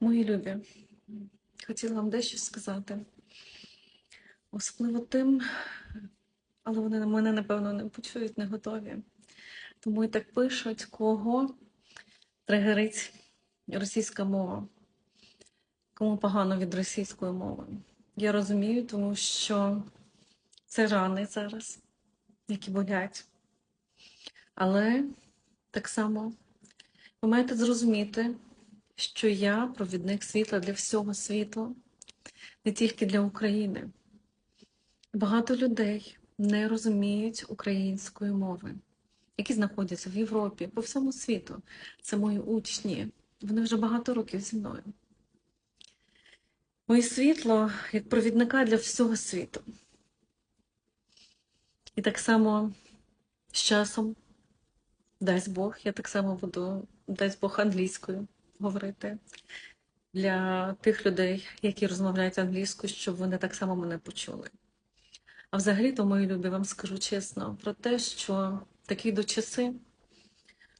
Мої любі, хотіла вам дещо сказати. Особливо тим, але вони мене, напевно, не почують, не готові. Тому і так пишуть, кого тригерить російська мова, кому погано від російської мови. Я розумію, тому що це рани зараз, які болять. Але так само ви маєте зрозуміти, що я провідник світла для всього світу, не тільки для України. Багато людей не розуміють української мови, які знаходяться в Європі, по всьому світу. Це мої учні. Вони вже багато років зі мною. Моє світло як провідника для всього світу. І так само з часом, дасть Бог, я так само буду, дасть Бог англійською говорити для тих людей, які розмовляють англійською, щоб вони так само мене почули. А взагалі, то, мої любі, вам скажу чесно про те, що такі йдуть часи,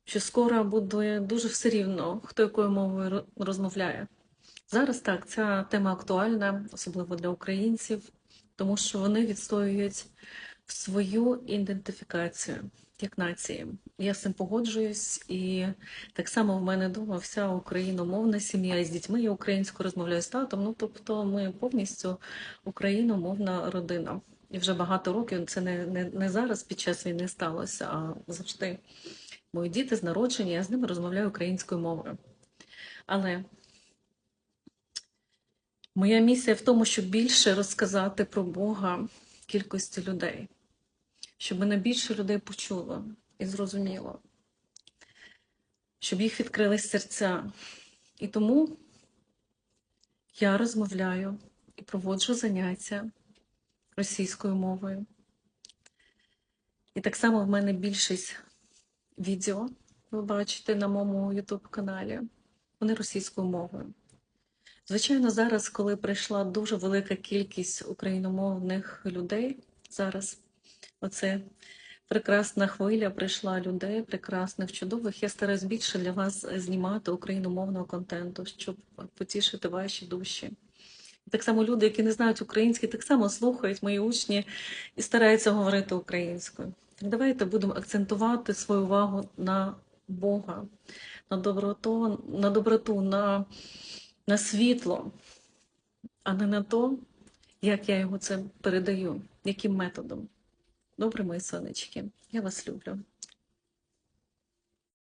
що скоро буде дуже все рівно, хто якою мовою розмовляє. Зараз так, ця тема актуальна, особливо для українців, тому що вони відстоюють свою ідентифікацію як нації. Я з цим погоджуюсь, і так само в мене вдома вся україномовна сім'я з дітьми я українською розмовляю з татом. Ну тобто ми повністю україномовна родина. І вже багато років це не, не, не зараз під час війни сталося, а завжди. Мої діти з народження, я з ними розмовляю українською мовою. Але моя місія в тому, щоб більше розказати про Бога кількості людей, щоб мене більше людей почуло і зрозуміло, щоб їх відкрились серця. І тому я розмовляю і проводжу заняття російською мовою. І так само в мене більшість відео, ви бачите на моєму YouTube каналі, вони російською мовою. Звичайно, зараз, коли прийшла дуже велика кількість україномовних людей, зараз оце прекрасна хвиля прийшла людей, прекрасних, чудових. Я стараюсь більше для вас знімати україномовного контенту, щоб потішити ваші душі. Так само люди, які не знають український, так само слухають мої учні і стараються говорити українською. Давайте будемо акцентувати свою увагу на Бога, на доброту, на доброту, на, на світло, а не на то, як я його це передаю, яким методом. Добре, мої сонечки, я вас люблю.